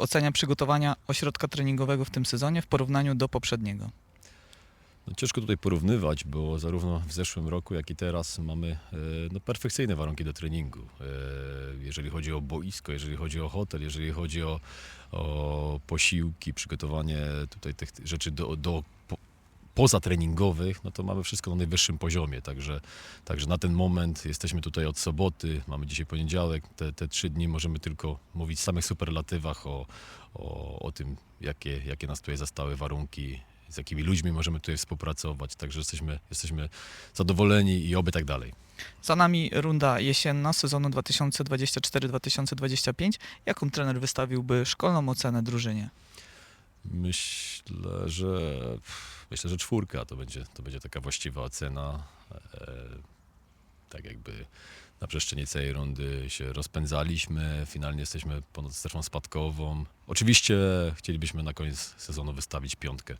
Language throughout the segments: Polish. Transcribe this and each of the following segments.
Ocenia przygotowania ośrodka treningowego w tym sezonie w porównaniu do poprzedniego? No, ciężko tutaj porównywać, bo zarówno w zeszłym roku, jak i teraz mamy e, no, perfekcyjne warunki do treningu. E, Jeżeli chodzi o boisko, jeżeli chodzi o hotel, jeżeli chodzi o, o posiłki, przygotowanie tutaj tych rzeczy do, do pozatreningowych, no to mamy wszystko na najwyższym poziomie. Także, także na ten moment jesteśmy tutaj od soboty, mamy dzisiaj poniedziałek, te, te trzy dni możemy tylko mówić w samych superlatywach o, o, o tym, jakie, jakie nas tutaj zastały warunki, z jakimi ludźmi możemy tutaj współpracować. Także jesteśmy, jesteśmy zadowoleni i oby tak dalej. Za nami runda jesienna sezonu 2024-2025. Jaką trener wystawiłby szkolną ocenę drużynie? Myślę, że myślę, że czwórka to będzie, to będzie taka właściwa ocena. E, tak jakby na przestrzeni całej rundy się rozpędzaliśmy, finalnie jesteśmy ponad strefą spadkową. Oczywiście chcielibyśmy na koniec sezonu wystawić piątkę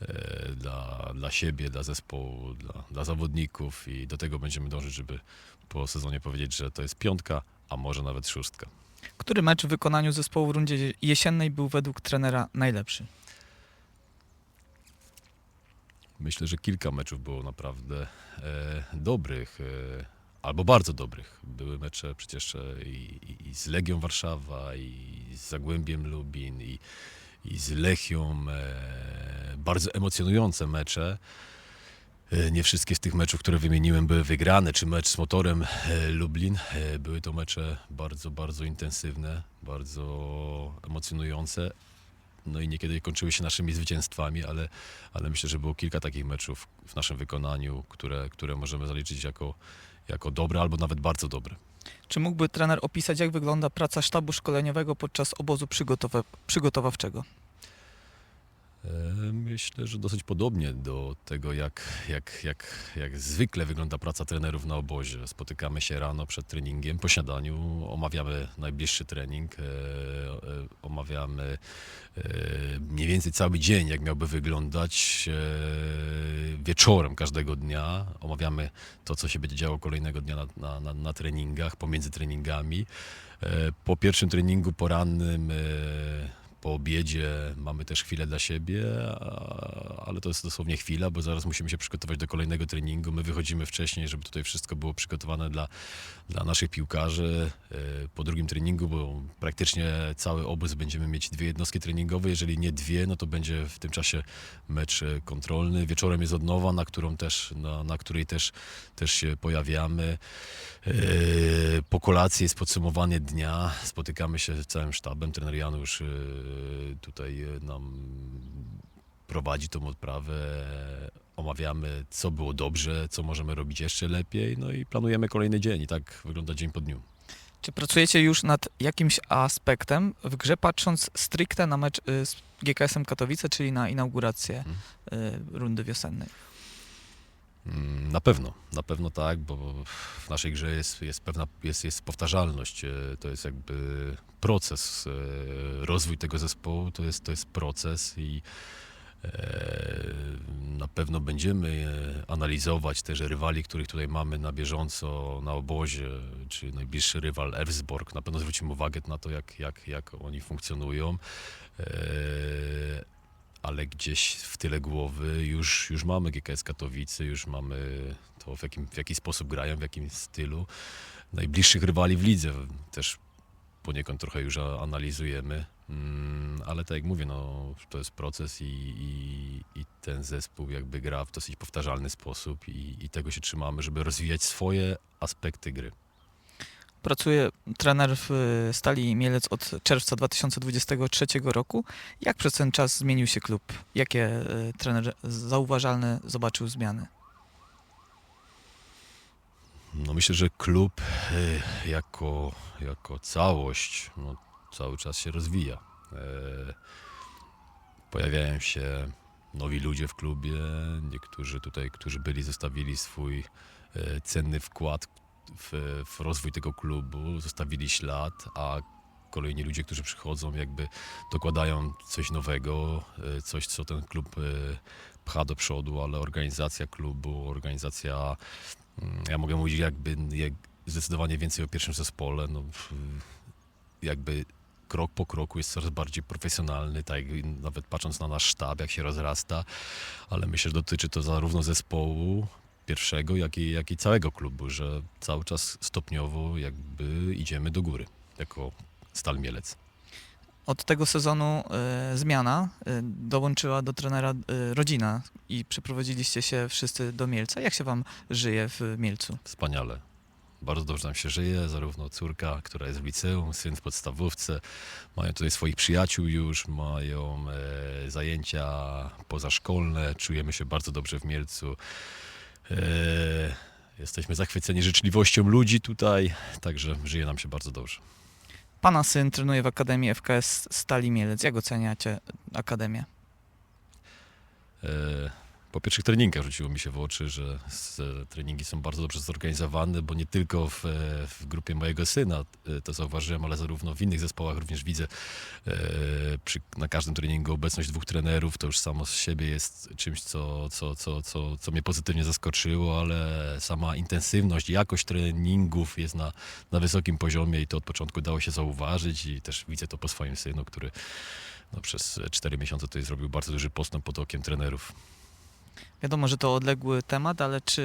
e, dla, dla siebie, dla zespołu, dla, dla zawodników i do tego będziemy dążyć, żeby po sezonie powiedzieć, że to jest piątka, a może nawet szóstka. Który mecz w wykonaniu zespołu w rundzie jesiennej był według trenera najlepszy? Myślę, że kilka meczów było naprawdę e, dobrych, e, albo bardzo dobrych. Były mecze przecież e, i, i, z Legią Warszawa, i z Zagłębiem Lubin, i, i z Lechią. E, bardzo emocjonujące mecze. E, Nie wszystkie z tych meczów, które wymieniłem, były wygrane, czy mecz z motorem e, Lublin. E, Były to mecze bardzo, bardzo intensywne, bardzo emocjonujące. No i niekiedy kończyły się naszymi zwycięstwami, ale, ale myślę, że było kilka takich meczów w naszym wykonaniu, które, które możemy zaliczyć jako, jako dobre albo nawet bardzo dobre. Czy mógłby trener opisać, jak wygląda praca sztabu szkoleniowego podczas obozu przygotowa- przygotowawczego? E, Myślę, że dosyć podobnie do tego, jak, jak, jak, jak zwykle wygląda praca trenerów na obozie. Spotykamy się rano przed treningiem, po śniadaniu, omawiamy najbliższy trening, e, e, omawiamy mniej więcej cały dzień, jak miałby wyglądać wieczorem każdego dnia. Omawiamy to, co się będzie działo kolejnego dnia na, na, na, treningach, pomiędzy treningami. Po pierwszym treningu porannym po obiedzie mamy też chwilę dla siebie, ale to jest dosłownie chwila, bo zaraz musimy się przygotować do kolejnego treningu. My wychodzimy wcześniej, żeby tutaj wszystko było przygotowane dla, dla naszych piłkarzy. E, Po drugim treningu, bo praktycznie cały obóz będziemy mieć dwie jednostki treningowe. Jeżeli nie dwie, no to będzie w tym czasie mecz e, kontrolny. Wieczorem jest odnowa, na, którą też, na, na której też, też się pojawiamy. E, Po kolacji jest podsumowanie dnia. Spotykamy się z całym sztabem. Trener Janusz tutaj e, nam prowadzi tą odprawę. Omawiamy, co było dobrze, co możemy robić jeszcze lepiej. No i planujemy kolejny dzień. I tak wygląda dzień po dniu. Czy pracujecie już nad jakimś aspektem w grze, patrząc stricte na mecz y, z GKS-em Katowice, czyli na inaugurację y, rundy wiosennej? Mm, Na pewno, na pewno tak, bo w naszej grze jest, jest pewna jest, jest powtarzalność. e, To jest jakby proces. e, Rozwój tego zespołu to jest, to jest proces i e, na pewno będziemy analizować też rywali, których tutaj mamy na bieżąco na obozie, czy najbliższy rywal Elfsborg. Na pewno zwrócimy uwagę na to, jak, jak, jak oni funkcjonują. Ale gdzieś w tyle głowy już, już mamy GKS Katowice, już mamy to, w, jakim, w jaki sposób grają, w jakim stylu. Najbliższych rywali w lidze też poniekąd trochę już analizujemy, mm, ale tak jak mówię, no, to jest proces i, i, i ten zespół jakby gra w dosyć powtarzalny sposób i, i tego się trzymamy, żeby rozwijać swoje aspekty gry. Pracuje trener w y, Stali Mielec od czerwca 2023 roku. Jak przez ten czas zmienił się klub? Jakie y, trener zauważalne zobaczył zmiany? No myślę, że klub e, jako, jako całość no, cały czas się rozwija. Pojawiają się nowi ludzie w klubie, niektórzy tutaj, którzy byli, zostawili swój cenny wkład w, w rozwój tego klubu, zostawili ślad, a kolejni ludzie, którzy przychodzą, jakby dokładają coś nowego, e, coś, co ten klub e, pcha do przodu, ale organizacja klubu, organizacja Mm, Ja mogę mówić jakby jak zdecydowanie więcej o pierwszym zespole. No, jakby krok po kroku jest coraz bardziej profesjonalny, tak nawet patrząc na nasz sztab, jak się rozrasta, ale myślę, że dotyczy to zarówno zespołu pierwszego, jak i, jak i całego klubu, że cały czas stopniowo jakby idziemy do góry jako Stal Mielec. Od tego sezonu e, zmiana e, dołączyła do trenera e, rodzina i przeprowadziliście się wszyscy do Mielca. Jak się wam żyje w Mielcu? Wspaniale. Bardzo dobrze nam się żyje, zarówno córka, która jest w liceum, syn w podstawówce, mają tutaj swoich przyjaciół już, mają e, zajęcia pozaszkolne, czujemy się bardzo dobrze w Mielcu. E, jesteśmy zachwyceni życzliwością ludzi tutaj, także żyje nam się bardzo dobrze. Pana syn trenuje w Akademii FKS Stali Mielec. Jak oceniacie Akademię? E, Po pierwszych treningach rzuciło mi się w oczy, że s- treningi są bardzo dobrze zorganizowane, bo nie tylko w, e, w grupie mojego syna e, to zauważyłem, ale zarówno w innych zespołach również widzę e, przy, na każdym treningu obecność dwóch trenerów. To już samo z siebie jest czymś, co, co, co, co, co mnie pozytywnie zaskoczyło, ale sama intensywność, jakość treningów jest na, na wysokim poziomie i to od początku dało się zauważyć i też widzę to po swoim synu, który no, przez cztery miesiące tutaj zrobił bardzo duży postęp pod okiem trenerów. Wiadomo, że to odległy temat, ale czy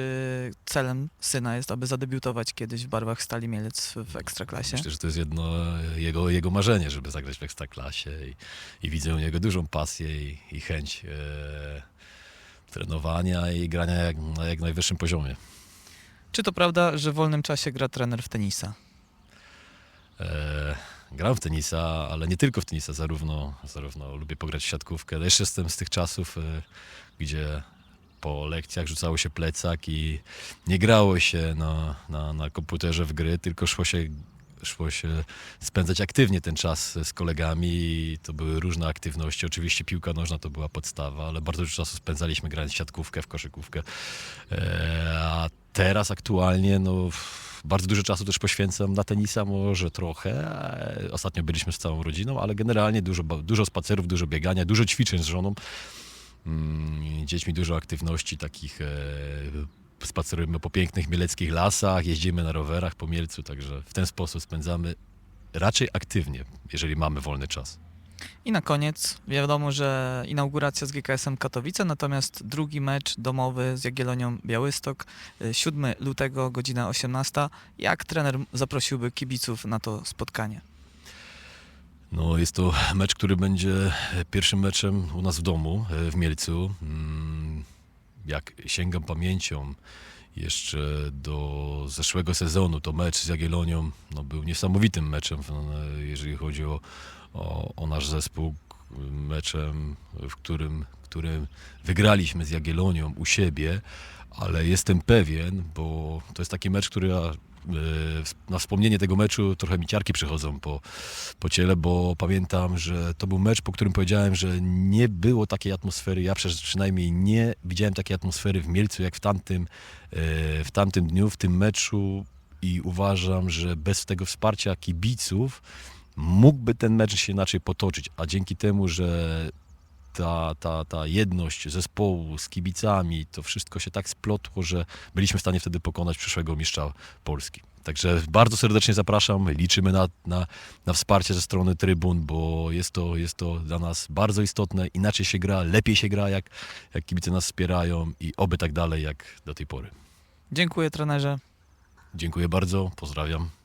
celem syna jest, aby zadebiutować kiedyś w barwach Stali Mielec w, Ekstraklasie? Myślę, że to jest jedno jego, jego marzenie, żeby zagrać w Ekstraklasie i, i widzę u niego dużą pasję i, i chęć e, trenowania i grania jak, na jak najwyższym poziomie. Czy to prawda, że w wolnym czasie gra trener w tenisa? E, gram w tenisa, ale nie tylko w tenisa, zarówno, zarówno lubię pograć w siatkówkę. Też jestem z tych czasów, e, gdzie po lekcjach rzucało się plecak i nie grało się na, na, na komputerze w gry, tylko szło się, szło się spędzać aktywnie ten czas z kolegami i to były różne aktywności. Oczywiście piłka nożna to była podstawa, ale bardzo dużo czasu spędzaliśmy grając w siatkówkę, w koszykówkę. E, a teraz aktualnie no, bardzo dużo czasu też poświęcam na tenisa, może trochę. E, Ostatnio byliśmy z całą rodziną, ale generalnie dużo, dużo spacerów, dużo biegania, dużo ćwiczeń z żoną. Mm, Dziećmi dużo aktywności takich. E, spacerujemy po pięknych mieleckich lasach, jeździmy na rowerach po Mielcu, także w ten sposób spędzamy raczej aktywnie, jeżeli mamy wolny czas. I na koniec wiadomo, że inauguracja z GKS-em Katowice, natomiast drugi mecz domowy z Jagiellonią Białystok, y, 7 lutego, godzina 18. Jak trener zaprosiłby kibiców na to spotkanie? No, jest to mecz, który będzie pierwszym meczem u nas w domu, e, w Mielcu. Mm, Jak sięgam pamięcią jeszcze do zeszłego sezonu, to mecz z Jagiellonią no, był niesamowitym meczem, no, jeżeli chodzi o, o, o nasz zespół. Meczem, w którym, którym wygraliśmy z Jagiellonią u siebie, ale jestem pewien, bo to jest taki mecz, który ja, e, na wspomnienie tego meczu trochę mi ciarki przychodzą po, po ciele, bo pamiętam, że to był mecz, po którym powiedziałem, że nie było takiej atmosfery, ja przynajmniej nie widziałem takiej atmosfery w Mielcu jak w tamtym, e, w tamtym dniu, w tym meczu i uważam, że bez tego wsparcia kibiców mógłby ten mecz się inaczej potoczyć, a dzięki temu, że ta, ta, ta jedność zespołu z kibicami, to wszystko się tak splotło, że byliśmy w stanie wtedy pokonać przyszłego mistrza Polski. Także bardzo serdecznie zapraszam, liczymy na, na, na wsparcie ze strony trybun, bo jest to, jest to dla nas bardzo istotne. Inaczej się gra, lepiej się gra, jak, jak kibice nas wspierają i oby tak dalej jak do tej pory. Dziękuję trenerze. Dziękuję bardzo, pozdrawiam.